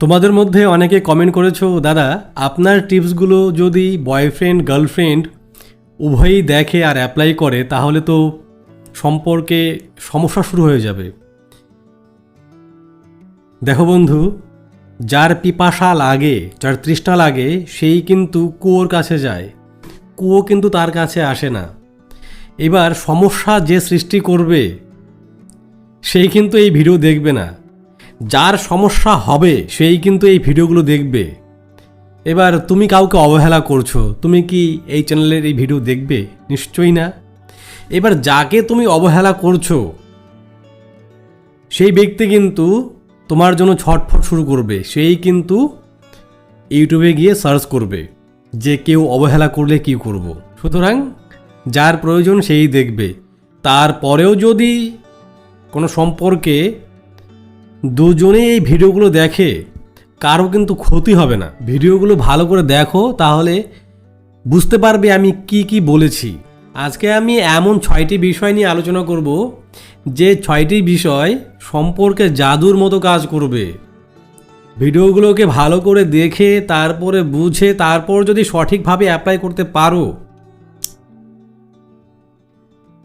তোমাদের মধ্যে অনেকে কমেন্ট করেছ, দাদা, আপনার টিপসগুলো যদি বয়ফ্রেন্ড গার্লফ্রেন্ড উভয়ই দেখে আর অ্যাপ্লাই করে, তাহলে তো সম্পর্কে সমস্যা শুরু হয়ে যাবে। দেখো বন্ধু, যার পিপাসা লাগে, যার তৃষ্ণা লাগে, সেই কিন্তু কুয়োর কাছে যায়। কুয়ো কিন্তু তার কাছে আসে না। এবার সমস্যা যে সৃষ্টি করবে, সেই কিন্তু এই ভিডিও দেখবে না। যার সমস্যা হবে, সেই কিন্তু এই ভিডিওগুলো দেখবে। এবার তুমি কাউকে অবহেলা করছ, তুমি কি এই চ্যানেলের এই ভিডিও দেখবে? নিশ্চয়ই না। এবার যাকে তুমি অবহেলা করছ, সেই ব্যক্তি কিন্তু তোমার জন্য ছটফট শুরু করবে। সেই কিন্তু ইউটিউবে গিয়ে সার্চ করবে যে কেউ অবহেলা করলে কি করব। সুতরাং যার প্রয়োজন সেই দেখবে। তারপরেও যদি কোনো সম্পর্কে দুজনে এই ভিডিওগুলো দেখে কারও কিন্তু ক্ষতি হবে না। ভিডিওগুলো ভালো করে দেখো, তাহলে বুঝতে পারবে আমি কি কি বলেছি। আজকে আমি এমন ছয়টি বিষয় নিয়ে আলোচনা করব, যে ছয়টি বিষয় সম্পর্কে জাদুর মতো কাজ করবে। ভিডিওগুলোকে ভালো করে দেখে, তারপরে বুঝে, তারপর যদি সঠিকভাবে অ্যাপ্লাই করতে পারো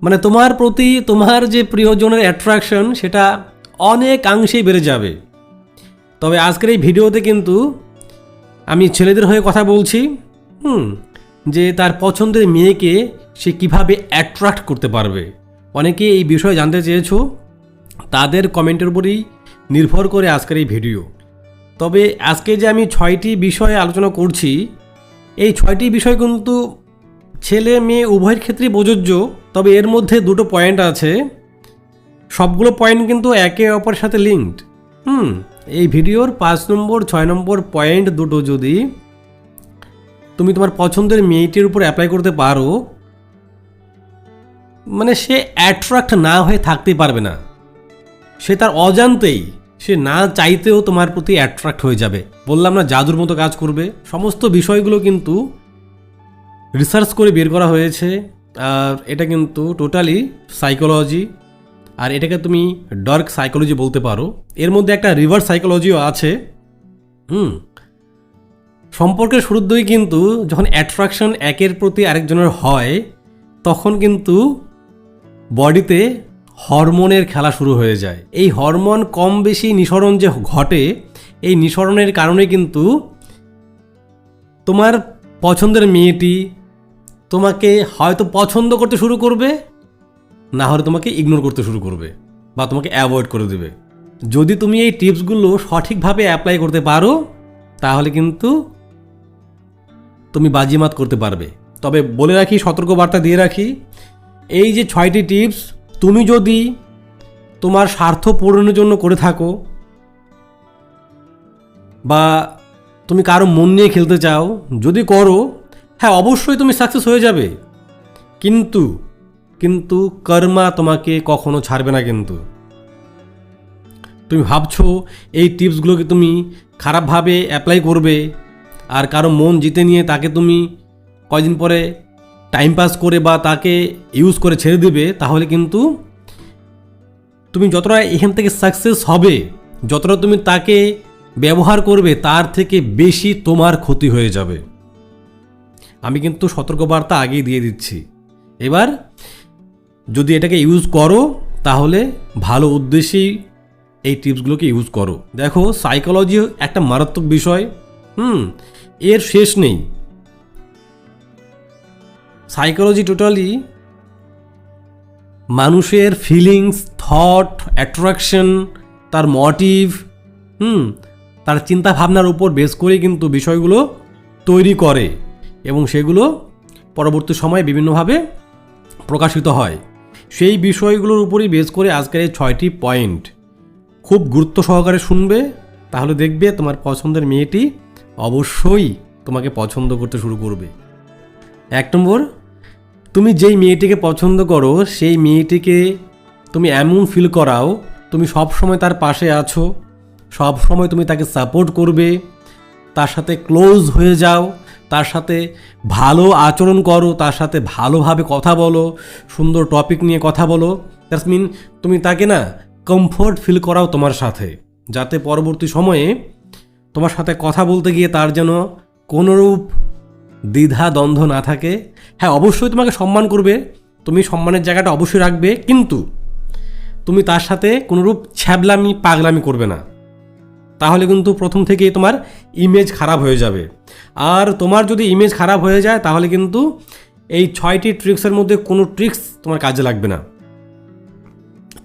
মানে তোমার প্রতি তোমার যে প্রিয়জনের অ্যাট্রাকশন সেটা অনেকাংশেই বেড়ে যাবে। তবে আজকের এই ভিডিওতে কিন্তু আমি ছেলেদের হয়ে কথা বলছি, হুম, যে তার পছন্দের মেয়েকে সে কীভাবে অ্যাট্রাক্ট করতে পারবে। অনেকে এই বিষয়ে জানতে চেয়েছো, তাদের কমেন্টের উপরেই নির্ভর করে আজকের এই ভিডিও। তবে আজকে যে আমি ছয়টি বিষয়ে আলোচনা করছি, এই ছয়টি বিষয় কিন্তু ছেলে মেয়ে উভয়ের ক্ষেত্রেই প্রযোজ্য, তবে এর মধ্যে দুটো পয়েন্ট আছে। সবগুলো পয়েন্ট কিন্তু একে অপরের সাথে লিঙ্কড হুম, এই ভিডিওর পাঁচ নম্বর, ছয় নম্বর পয়েন্ট দুটো যদি তুমি তোমার পছন্দের মেয়েটির উপর অ্যাপ্লাই করতে পারো মানে সে অ্যাট্রাক্ট না হয়ে থাকতেই পারবে না। সে তার অজান্তেই, সে না চাইতেও তোমার প্রতি অ্যাট্রাক্ট হয়ে যাবে। বললাম না, জাদুর মতো কাজ করবে। সমস্ত বিষয়গুলো কিন্তু রিসার্চ করে বের করা হয়েছে। আর এটা কিন্তু টোটালি সাইকোলজি আর এটাকে তুমি ডার্ক সাইকোলজি বলতে পারো। এর মধ্যে একটা রিভার্স সাইকোলজিও আছে। হুম। সম্পর্কের শুরুর শুরুতেই কিন্তু যখন অ্যাট্রাকশন একের প্রতি আরেকজনের হয়, তখন কিন্তু বডিতে হরমোনের খেলা শুরু হয়ে যায়। এই হরমোন কম বেশি নিঃসরণ যে ঘটে, এই নিঃসরণের কারণে কিন্তু তোমার পছন্দের মেয়েটি তোমাকে হয়তো পছন্দ করতে শুরু করবে না হলে তোমাকে ইগনোর করতে শুরু করবে বা তোমাকে অ্যাভয়েড করে দেবে। যদি তুমি এই টিপসগুলো সঠিকভাবে অ্যাপ্লাই করতে পারো, তাহলে কিন্তু তুমি বাজিমাত করতে পারবে। তবে বলে রাখি, সতর্কবার্তা দিয়ে রাখি, এই যে ছয়টি টিপস তুমি যদি তোমার স্বার্থ পূরণের জন্য করে থাকো বা তুমি কারও মন নিয়ে খেলতে চাও, যদি করো হ্যাঁ অবশ্যই তুমি সাকসেস হয়ে যাবে। কিন্তু কিন্তু কর্মা তোমাকে কখনো ছাড়বে না কিন্তু। তুমি ভাবছ এই টিপসগুলোকে তুমি খারাপভাবে অ্যাপ্লাই করবে আর কারও মন জিতে নিয়ে তাকে তুমি কয়দিন পরে টাইম পাস করে বা তাকে ইউজ করে ছেড়ে দেবে, তাহলে কিন্তু তুমি যতটা এখান থেকে সাকসেস হবে, যতটা তুমি তাকে ব্যবহার করবে, তার থেকে বেশি তোমার ক্ষতি হয়ে যাবে। আমি কিন্তু সতর্কবার্তা আগেই দিয়ে দিচ্ছি। এবার যদি এটাকে ইউজ করো, তাহলে ভালো উদ্দেশ্যেই এই টিপসগুলোকে ইউজ করো। দেখো সাইকোলজি একটা মারাত্মক বিষয়। হুম, এর শেষ নেই। সাইকোলজি টোটালি মানুষের ফিলিংস থট অ্যাট্রাকশন তার মোটিভ হুম, তার চিন্তা ভাবনার উপর বেস করে কিন্তু বিষয়গুলো তৈরি করে এবং সেগুলো পরবর্তী সময়ে বিভিন্নভাবে প্রকাশিত হয়। সেই বিষয়গুলোর উপরই বেস করে আজকের এই ছয়টি পয়েন্ট। খুব গুরুত্ব সহকারে শুনবে, তাহলে দেখবে তোমার পছন্দের মেয়েটি অবশ্যই তোমাকে পছন্দ করতে শুরু করবে। এক নম্বর, তুমি যেই মেয়েটিকে পছন্দ করো, সেই মেয়েটিকে তুমি এমন ফিল করাও, তুমি সব সময় তার পাশে আছো সব সময় তুমি তাকে সাপোর্ট করবে, তার সাথে ক্লোজ হয়ে যাও তার সাথে ভালো আচরণ করো, তার সাথে ভালোভাবে কথা বলো, সুন্দর টপিক নিয়ে কথা বলো। দ্যাটস মিন তুমি তাকে না কমফোর্ট ফিল করাও তোমার সাথে, যাতে পরবর্তী সময়ে তোমার সাথে কথা বলতে গিয়ে তার যেন কোনোরূপ দ্বিধা দ্বন্দ্ব না থাকে। হ্যাঁ অবশ্যই তোমাকে সম্মান করবে, তুমি সম্মানের জায়গাটা অবশ্যই রাখবে, কিন্তু তুমি তার সাথে কোনোরূপ ছ্যাবলামি, পাগলামি করবে না। তাহলে কিন্তু প্রথম থেকেই তোমার ইমেজ খারাপ হয়ে যাবে। আর তোমার যদি ইমেজ খারাপ হয়ে যায়, তাহলে কিন্তু এই ছয়টি ট্রিক্সের মধ্যে কোনো ট্রিক্স তোমার কাজে লাগবে না।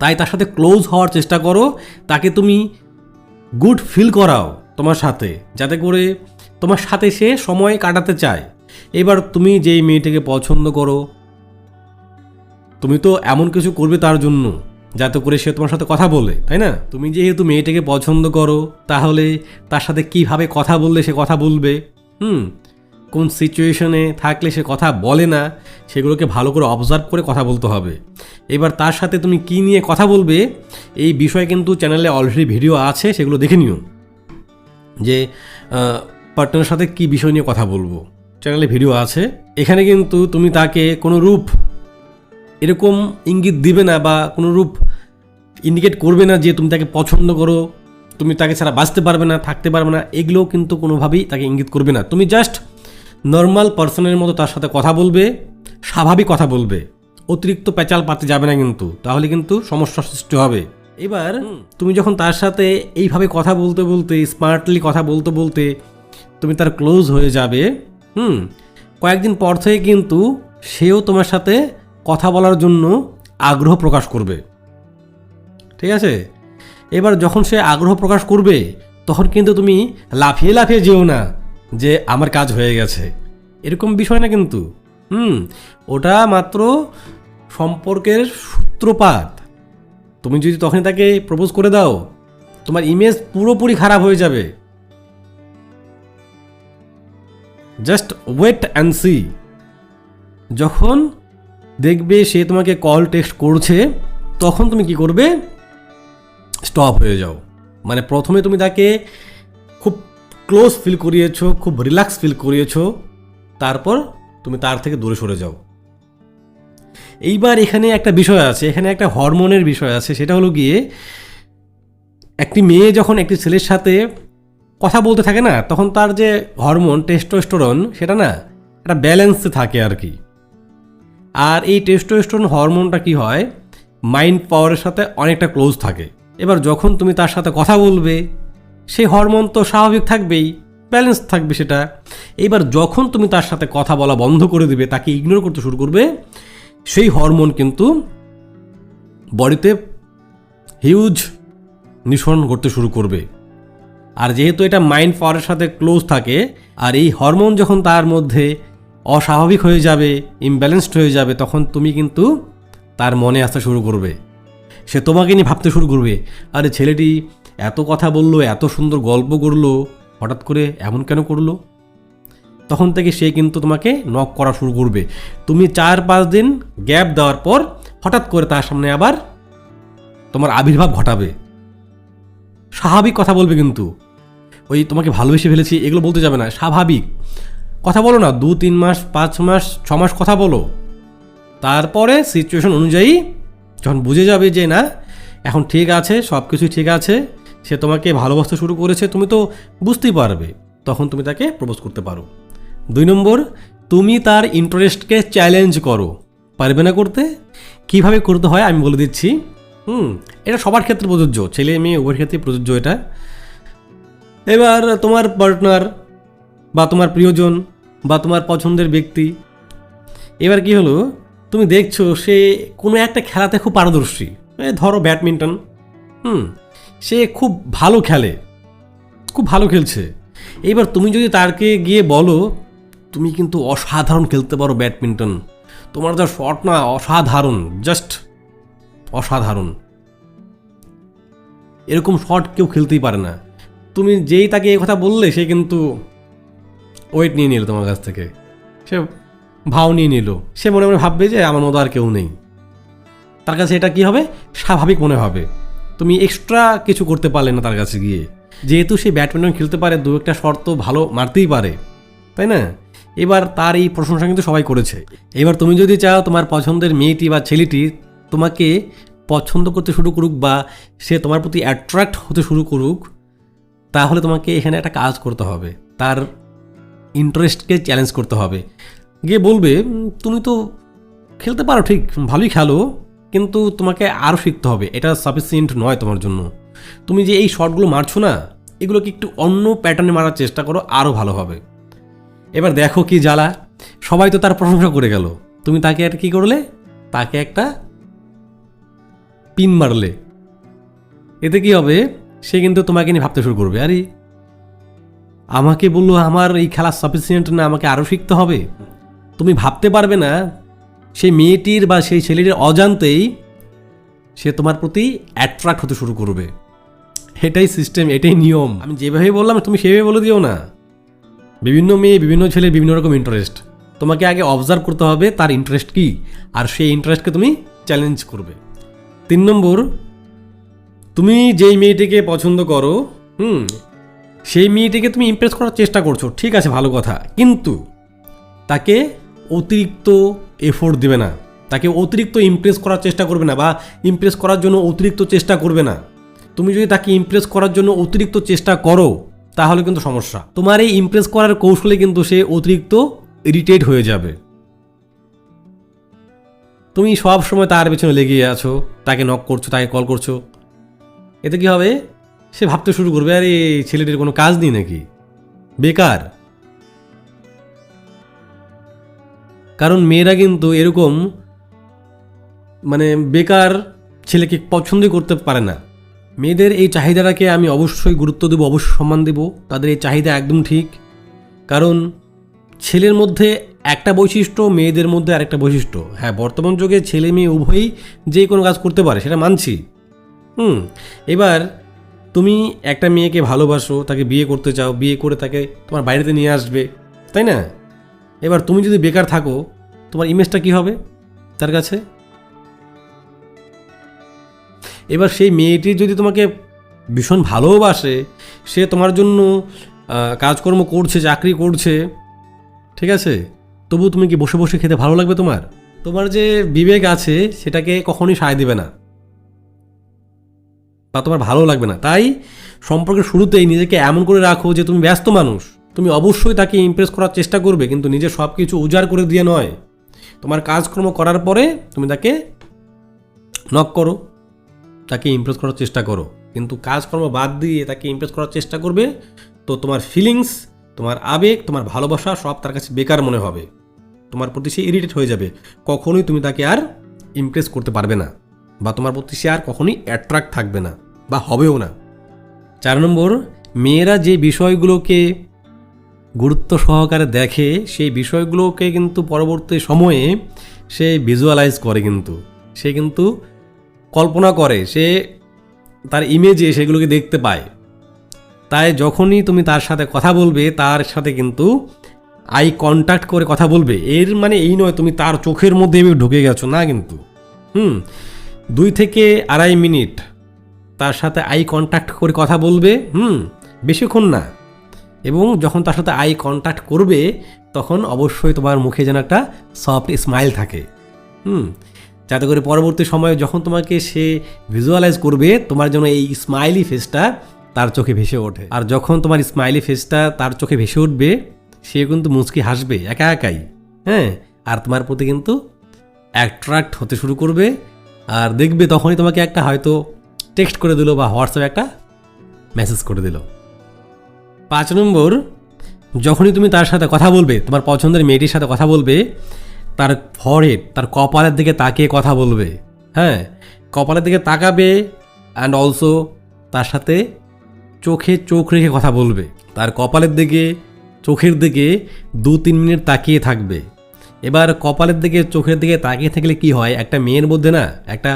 তাই তার সাথে ক্লোজ হওয়ার চেষ্টা করো, তাকে তুমি গুড ফিল করাও তোমার সাথে, যাতে করে তোমার সাথে সে সময় কাটাতে চায়। এবার তুমি যেই মেয়েটাকে পছন্দ করো, তুমি তো এমন কিছু করবে তার জন্য। যাতে করে সে তোমার সাথে কথা বলে, তাই না? তুমি যেহেতু মেয়েটাকে পছন্দ করো, তাহলে তার সাথে কীভাবে কথা বললে সে কথা বলবে? হুম, কোন সিচুয়েশনে থাকলে সে কথা বলে না, সেগুলোকে ভালো করে অবজার্ভ করে কথা বলতে হবে। এবার তার সাথে তুমি কি নিয়ে কথা বলবে, এই বিষয়ে কিন্তু চ্যানেলে অলরেডি ভিডিও আছে, সেগুলো দেখে নিও। যে পার্টনারের সাথে কি বিষয় নিয়ে কথা বলব। চ্যানেলে ভিডিও আছে। এখানে কিন্তু তুমি তাকে কোনো রূপ এরকম ইঙ্গিত দিবে না বা কোনো রূপ ইন্ডিকেট করবে না যে তুমি তাকে পছন্দ করো তুমি তাকে ছাড়া বাঁচতে পারবে না থাকতে পারবে না এগুলোও কিন্তু কোনোভাবেই তাকে ইঙ্গিত করবে না। তুমি জাস্ট নর্মাল পার্সনের মতো তার সাথে কথা বলবে স্বাভাবিক কথা বলবে অতিরিক্ত পেঁচাল পাতে যাবে না কিন্তু তাহলে কিন্তু সমস্যার সৃষ্টি হবে। এবার তুমি যখন তার সাথে এইভাবে কথা বলতে বলতে স্মার্টলি কথা বলতে বলতে তুমি তার ক্লোজ হয়ে যাবে হুম কয়েকদিন পর থেকে কিন্তু সেও তোমার সাথে কথা বলার জন্য আগ্রহ প্রকাশ করবে। ঠিক আছে? এবার যখন সে আগ্রহ প্রকাশ করবে, তখন কিন্তু তুমি লাফিয়ে লাফিয়ে যেও না যে আমার কাজ হয়ে গেছে। এরকম বিষয় না কিন্তু। হুম? ওটা মাত্র সম্পর্কের সূত্রপাত। তুমি যদি তখন তাকে প্রপোজ করে দাও, তোমার ইমেজ পুরোপুরি খারাপ হয়ে যাবে। জাস্ট ওয়েট অ্যান্ড সি যখন দেখবে সে তোমাকে কল টেক্সট করছে, তখন তুমি কি করবে? স্টপ হয়ে যাও। মানে প্রথমে তুমি তাকে খুব ক্লোজ ফিল করিয়েছো, খুব রিল্যাক্স ফিল করিয়েছো, তারপর তুমি তার থেকে দূরে সরে যাও। এইবার এখানে একটা বিষয় আছে, এখানে একটা হরমোনের বিষয় আছে, সেটা হলো গিয়ে একটি মেয়ে যখন একটি ছেলের সাথে কথা বলতে থাকে না, তখন তার যে হরমোন টেস্টোস্টোরন সেটা না একটা ব্যালেন্সে থাকে আর কি। আর এই টেস্টোস্টোরন হরমোনটা কি হয়? মাইন্ড পাওয়ারের সাথে অনেকটা ক্লোজ থাকে। এবার যখন তুমি তার সাথে কথা বলবে সেই হরমোন তো স্বাভাবিক থাকবেই ব্যালেন্স থাকবে সেটা। এবার যখন তুমি তার সাথে কথা বলা বন্ধ করে দিবে, তাকে ইগনোর করতে শুরু করবে, সেই হরমোন কিন্তু বডিতে হিউজ নিঃসরণ করতে শুরু করবে। আর যেহেতু এটা মাইন্ড পাওয়ারের সাথে ক্লোজ থাকে, আর এই হরমোন যখন তার মধ্যে অস্বাভাবিক হয়ে যাবে ইমব্যালেন্সড হয়ে যাবে, তখন তুমি কিন্তু তার মনে আসতে শুরু করবে। সে তোমাকে নিয়ে ভাবতে শুরু করবে, আরে ছেলেটি এত কথা বলল, এত সুন্দর গল্প করল, হঠাৎ করে এমন কেন করল? তখন থেকে সে কিন্তু তোমাকে নক করা শুরু করবে। তুমি চার পাঁচ দিন গ্যাপ দেওয়ার পর হঠাৎ করে তার সামনে আবার তোমার আবির্ভাব ঘটাবে। স্বাভাবিক কথা বলবে কিন্তু। ওই তোমাকে ভালোবেসে ফেলেছি, এগুলো বলতে যাবে না, স্বাভাবিক। কথা বলো না, দু, তিন মাস, পাঁচ মাস, ছ মাস কথা বলো। তারপরে সিচুয়েশন অনুযায়ী যখন বুঝে যাবে যে না, এখন ঠিক আছে সব কিছুই ঠিক আছে, সে তোমাকে ভালোবাসতে শুরু করেছে, তুমি তো বুঝতেই পারবে, তখন তুমি তাকে প্রপোজ করতে পারো। দুই নম্বর, তুমি তার ইন্টারেস্টকে চ্যালেঞ্জ করো। পারবে না করতে? কীভাবে করতে হয় আমি বলে দিচ্ছি। হুম, এটা সবার ক্ষেত্রে প্রযোজ্য, ছেলে, মেয়ে, উভয়ের ক্ষেত্রে প্রযোজ্য এটা। এবার তোমার পার্টনার বা তোমার প্রিয়জন বা তোমার পছন্দের ব্যক্তি। এবার কি হলো? তুমি দেখছ সে কোনো একটা খেলাতে খুব পারদর্শী। ধরো ব্যাডমিন্টন। হুম, সে খুব ভালো খেলে। খুব ভালো খেলছে। এবার তুমি যদি তারকে গিয়ে বলো, তুমি কিন্তু অসাধারণ খেলতে পারো ব্যাডমিন্টন। তোমার যা শট না, অসাধারণ। জাস্ট অসাধারণ। এরকম শট কেউ খেলতেই পারে না। তুমি যেই তাকে এই কথা বললে, সে কিন্তু ওয়েট নিয়ে নিল তোমার কাছ থেকে। সে ভাও নিয়ে নিল। সে মনে মনে ভাববে যে আমার মতো আর কেউ নেই। তার কাছে এটা কি হবে? স্বাভাবিক মনে হবে। তুমি এক্সট্রা কিছু করতে পারলে না তার কাছে গিয়ে। যেহেতু সে ব্যাডমিন্টন খেলতে পারে, দু একটা শর্ত ভালো মারতেই পারে। তাই না? এবার তার এই প্রশংসা কিন্তু সবাই করেছে। এবার তুমি যদি চাও তোমার পছন্দের মেয়েটি বা ছেলেটি তোমাকে পছন্দ করতে শুরু করুক বা সে তোমার প্রতি অ্যাট্রাক্ট হতে শুরু করুক, তাহলে তোমাকে এখানে একটা কাজ করতে হবে। তার ইন্টারেস্টকে চ্যালেঞ্জ করতে হবে। গিয়ে বলবে তুমি তো খেলতে পারো ঠিক, ভালোই খেলো, কিন্তু তোমাকে আরও শিখতে হবে। এটা সাফিসিয়েন্ট নয় তোমার জন্য। তুমি যে এই শটগুলো মারছো না, এগুলোকে একটু অন্য প্যাটার্নে মারার চেষ্টা করো আরও ভালো হবে। এবার দেখো কি জ্বালা। সবাই তো তার প্রশংসা করে গেল। তুমি তাকে আর কি করলে? তাকে একটা পিন মারলে। এতে কি হবে? সে কিন্তু তোমাকে নিয়ে ভাবতে শুরু করবে। আরে আমাকে বলল, আমার এই খেলা সাফিসিয়েন্ট না, আমাকে আরও শিখতে হবে। তুমি ভাবতে পারবে না, সেই মেয়েটির বা সেই ছেলেটির অজান্তেই সে তোমার প্রতি অ্যাট্রাক্ট হতে শুরু করবে। এটাই সিস্টেম এটাই নিয়ম। আমি যেভাবে বললাম, তুমি সেভাবে বলে দিও না। বিভিন্ন মেয়ে, বিভিন্ন ছেলের বিভিন্ন রকম ইন্টারেস্ট তোমাকে আগে অবজার্ভ করতে হবে, তার ইন্টারেস্ট কি? আর সেই ইন্টারেস্টকে তুমি চ্যালেঞ্জ করবে। তিন নম্বর, তুমি যেই মেয়েটিকে পছন্দ করো, হুম সেই মেয়েটিকে তুমি ইমপ্রেস করার চেষ্টা করছ, ঠিক আছে, ভালো কথা। কিন্তু তাকে অতিরিক্ত এফোর্ট দেবে না। তাকে অতিরিক্ত ইমপ্রেস করার চেষ্টা করবে না বা ইমপ্রেস করার জন্য অতিরিক্ত চেষ্টা করবে না। তুমি যদি তাকে ইমপ্রেস করার জন্য অতিরিক্ত চেষ্টা করো, তাহলে কিন্তু সমস্যা। তোমার এই ইমপ্রেস করার কৌশলে কিন্তু সে অতিরিক্ত ইরিটেট হয়ে যাবে। তুমি সব সময় তার পেছনে লেগে আছো, তাকে নক করছ, তাকে কল করছ। এতে কি হবে? সে ভাবতে শুরু করবে, আরে ছেলেটির কোনো কাজ নেই নাকি? বেকার। কারণ মেয়েরা কিন্তু এরকম মানে বেকার ছেলেকে পছন্দই করতে পারে না। মেয়েদের এই চাহিদাটাকে আমি অবশ্যই গুরুত্ব দেবো, অবশ্যই সম্মান দেব। তাদের এই চাহিদা একদম ঠিক। কারণ ছেলের মধ্যে একটা বৈশিষ্ট্য, মেয়েদের মধ্যে আরেকটা বৈশিষ্ট্য। হ্যাঁ বর্তমান যুগে ছেলে মেয়ে উভয়ই যে কোনো কাজ করতে পারে, সেটা মানছি। হুম, এবার তুমি একটা মেয়েকে ভালোবাসো, তাকে বিয়ে করতে চাও, বিয়ে করে তাকে তোমার বাইরেতে নিয়ে আসবে, তাই না? এবার তুমি যদি বেকার থাকো, তোমার ইমেজটা কি হবে তার কাছে? এবার সেই মেয়েটি যদি তোমাকে ভীষণ ভালোবাসে, সে তোমার জন্য কাজকর্ম করছে, চাকরি করছে, ঠিক আছে? তবু তুমি কি বসে বসে খেতে ভালো লাগবে তোমার? তোমার যে বিবেক আছে, সেটাকে কখনোই সায় দেবে না। বা তোমার ভালো লাগবে না। তাই সম্পর্কের শুরুতেই নিজেকে এমন করে রাখো যে তুমি ব্যস্ত মানুষ। তুমি অবশ্যই তাকে ইমপ্রেস করার চেষ্টা করবে, কিন্তু নিজের সব কিছু উজাড় করে দিয়ে নয়। তোমার কাজকর্ম করার পরে তুমি তাকে নক করো, তাকে ইমপ্রেস করার চেষ্টা করো। কিন্তু কাজকর্ম বাদ দিয়ে তাকে ইমপ্রেস করার চেষ্টা করবে, তো তোমার ফিলিংস তোমার আবেগ, তোমার ভালোবাসা সব তার কাছে বেকার মনে হবে। তোমার প্রতি সে ইরিটেট হয়ে যাবে। কখনোই তুমি তাকে আর ইমপ্রেস করতে পারবে না, বা তোমার প্রতি সে আর কখনোই অ্যাট্রাক্ট থাকবে না। বা হবেও না। চার নম্বর, মেয়েরা যে বিষয়গুলোকে গুরুত্ব সহকারে দেখে, সেই বিষয়গুলোকে কিন্তু পরবর্তী সময়ে সে ভিজুয়ালাইজ করে কিন্তু। সে কিন্তু কল্পনা করে, সে তার ইমেজে সেগুলোকে দেখতে পায়। তাই যখনই তুমি তার সাথে কথা বলবে, তার সাথে কিন্তু আই কন্ট্যাক্ট করে কথা বলবে, এর মানে এই নয় তুমি তার চোখের মধ্যে ঢুকে গেছো, না কিন্তু। হুম, দুই থেকে আড়াই মিনিট তার সাথে আই কন্ট্যাক্ট করে কথা বলবে, হুম, বেশিক্ষণ না। এবং যখন তার সাথে আই কন্ট্যাক্ট করবে, তখন অবশ্যই তোমার মুখে যেন একটা সফট স্মাইল থাকে, হুম। যাতে করে পরবর্তী সময়ে যখন তোমাকে সে ভিজুয়ালাইজ করবে, তোমার জন্য এই স্মাইলি ফেসটা তার চোখে ভেসে ওঠে। আর যখন তোমার স্মাইলি ফেসটা তার চোখে ভেসে উঠবে, সে কিন্তু মুচকি হাসবে, একা একাই হ্যাঁ। আর তোমার প্রতি কিন্তু অ্যাট্রাক্ট হতে শুরু করবে, আর দেখবে তখনই তোমাকে একটা হয়তো টেক্সট করে দিল বা হোয়াটসঅ্যাপে একটা মেসেজ করে দিল। পাঁচ নম্বর, যখনই তুমি তার সাথে কথা বলবে, তোমার পছন্দের মেয়েটির সাথে কথা বলবে, তার ফরহেড তার কপালের দিকে তাকিয়ে কথা বলবে হ্যাঁ? কপালের দিকে তাকাবে অ্যান্ড অলসো তার সাথে চোখে চোখ রেখে কথা বলবে। তার কপালের দিকে, চোখের দিকে দু তিন মিনিট তাকিয়ে থাকবে। এবার কপালের দিকে, চোখের দিকে তাকিয়ে থাকলে কি হয়? একটা মেয়ের মধ্যে না, একটা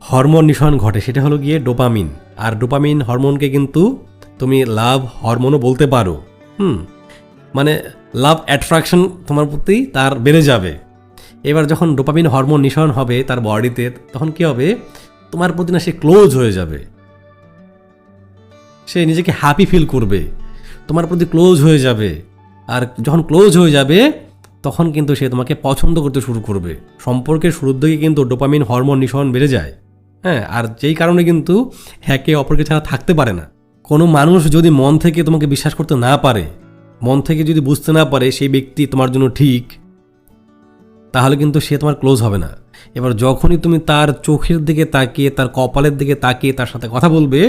হরমোন নিঃসরণ ঘটে, সেটা হলো গিয়ে ডোপামিন। আর ডোপামিন হরমোনকে কিন্তু তুমি লাভ হরমোনও বলতে পারো। হুম মানে লাভ অ্যাট্রাকশন তোমার প্রতি তার বেড়ে যাবে। এবার যখন ডোপামিন হরমোন নিঃসরণ হবে তার বডিতে, তখন কি হবে? তোমার প্রতি না সে ক্লোজ হয়ে যাবে। সে নিজেকে হ্যাপি ফিল করবে। তোমার প্রতি ক্লোজ হয়ে যাবে। আর যখন ক্লোজ হয়ে যাবে, তখন কিন্তু সে তোমাকে পছন্দ করতে শুরু করবে। সম্পর্কের শুরুর দিকে কিন্তু ডোপামিন হরমোন নিঃসরণ বেড়ে যায়। হ্যাঁ আর যেই কারণে কিন্তু একে অপরকে ছাড়া থাকতে পারে না। কোনো মানুষ যদি মন থেকে তোমাকে বিশ্বাস করতে না পারে, মন থেকে যদি বুঝতে না পারে সেই ব্যক্তি তোমার জন্য ঠিক, তাহলে কিন্তু সে তোমার ক্লোজ হবে না। এবার যখনই তুমি তার চোখের দিকে তাকিয়ে, তার কপালের দিকে তাকিয়ে তার সাথে কথা বলবে,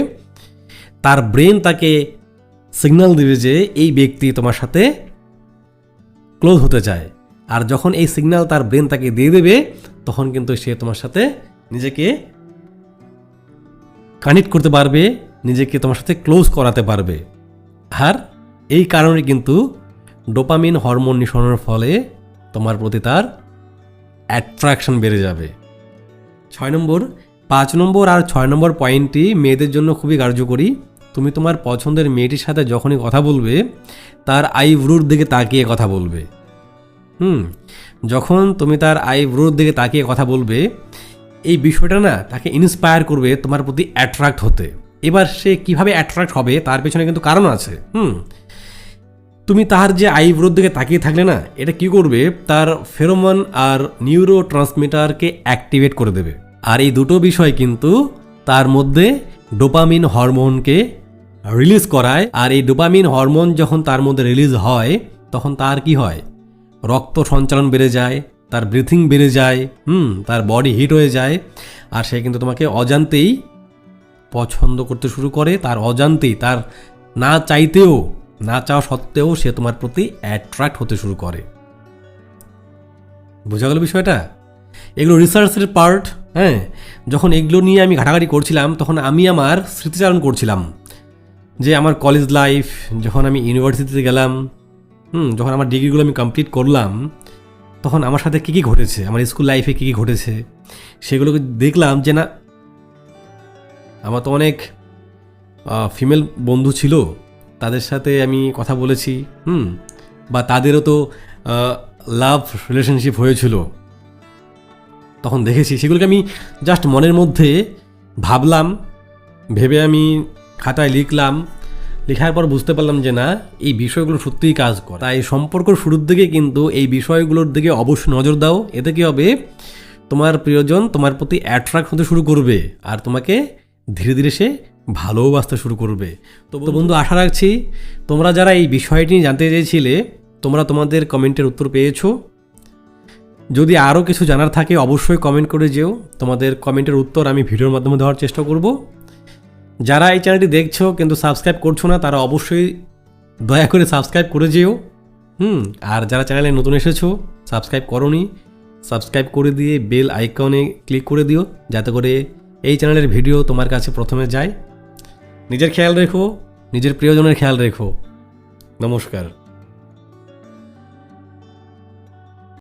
তার ব্রেন তাকে সিগন্যাল দিবে যে এই ব্যক্তি তোমার সাথে ক্লোজ হতে চায়। আর যখন এই সিগন্যাল তার ব্রেন তাকে দিয়ে দেবে, তখন কিন্তু সে তোমার সাথে নিজেকে কানেক্ট করতে পারবে, নিজেকে তোমার সাথে ক্লোজ করাতে পারবে। আর এই কারণে কিন্তু ডোপামিন হরমোন নিঃসরণের ফলে তোমার প্রতি তার অ্যাট্রাকশন বেড়ে যাবে। ছয় নম্বর, পাঁচ নম্বর আর ছয় নম্বর পয়েন্টটি মেয়েদের জন্য খুবই কার্যকরী। তুমি তোমার পছন্দের মেয়েটির সাথে যখনই কথা বলবে, তার আইব্রুর দিকে তাকিয়ে কথা বলবে। হুম, যখন তুমি তার আইব্রোর দিকে তাকিয়ে কথা বলবে এই বিষয়টা না তাকে ইন্সপায়ার করবে তোমার প্রতি অ্যাট্রাক্ট হতে। এবার সে কীভাবে অ্যাট্রাক্ট হবে তার পেছনে কিন্তু কারণ আছে। হুম। তুমি তাহার যে আইব্রোর দিকে তাকিয়ে থাকলে না, এটা কি করবে? তার ফেরোমন আর নিউরো ট্রান্সমিটারকে অ্যাক্টিভেট করে দেবে। আর এই দুটো বিষয় কিন্তু তার মধ্যে ডোপামিন হরমোনকে রিলিজ করায়। আর এই ডোপামিন হরমোন যখন তার মধ্যে রিলিজ হয়, তখন তার কি হয়? রক্ত সঞ্চালন বেড়ে যায় তার ব্রিথিং বেড়ে যায়, হুম, তার বডি হিট হয়ে যায়, আর সে কিন্তু তোমাকে অজান্তেই পছন্দ করতে শুরু করে, তার অজান্তেই, তার না চাইতেও, না চাওয়া সত্ত্বেও সে তোমার প্রতি অ্যাট্রাক্ট হতে শুরু করে। বোঝা গেল বিষয়টা? এগুলো রিসার্চের পার্ট হ্যাঁ যখন এগুলো নিয়ে আমি ঘাটাঘাটি করছিলাম, তখন আমি আমার স্মৃতিচারণ করছিলাম। যে আমার কলেজ লাইফ যখন আমি ইউনিভার্সিটিতে গেলাম, হুম, যখন আমার ডিগ্রিগুলো আমি কমপ্লিট করলাম তখন আমার সাথে কী কী ঘটেছে? আমার স্কুল লাইফে কী কী ঘটেছে? সেগুলোকে দেখলাম যে না, আমার তো অনেক ফিমেল বন্ধু ছিল। তাদের সাথে আমি কথা বলেছি, হুম? বা তাদেরও তো লাভ রিলেশনশিপ হয়েছিল। তখন দেখেছি, সেগুলোকে আমি জাস্ট মনের মধ্যে ভাবলাম, ভেবে আমি খাতায় লিখলাম। লেখার পর বুঝতে পারলাম যে না, এই বিষয়গুলো সত্যিই কাজ করে। তাই সম্পর্ক শুরুর দিকে কিন্তু এই বিষয়গুলোর দিকে অবশ্যই নজর দাও। এতে কী হবে? তোমার প্রিয়জন তোমার প্রতি অ্যাট্রাক্ট হতে শুরু করবে আর তোমাকে ধীরে ধীরে সে ভালোবাসতে শুরু করবে। তো বন্ধু আশা রাখছি তোমরা যারা এই বিষয়টি জানতে চেয়েছিলে, তোমরা তোমাদের কমেন্টের উত্তর পেয়েছ। যদি আরও কিছু জানার থাকে, অবশ্যই কমেন্ট করে যেও। তোমাদের কমেন্টের উত্তর আমি ভিডিওর মাধ্যমে দেওয়ার চেষ্টা করব। যারা এই চ্যানেলটি দেখছ কিন্তু সাবস্ক্রাইব করছ না, তারা অবশ্যই দয়া করে সাবস্ক্রাইব করে যেও। হুম, আর যারা চ্যানেলে নতুন এসেছ সাবস্ক্রাইব করনি সাবস্ক্রাইব করে দিয়ে বেল আইকনে ক্লিক করে দিও, যাতে করে এই চ্যানেলের ভিডিও তোমার কাছে প্রথমে যায়। নিজের খেয়াল রেখো, নিজের প্রিয়জনের খেয়াল রেখো। নমস্কার।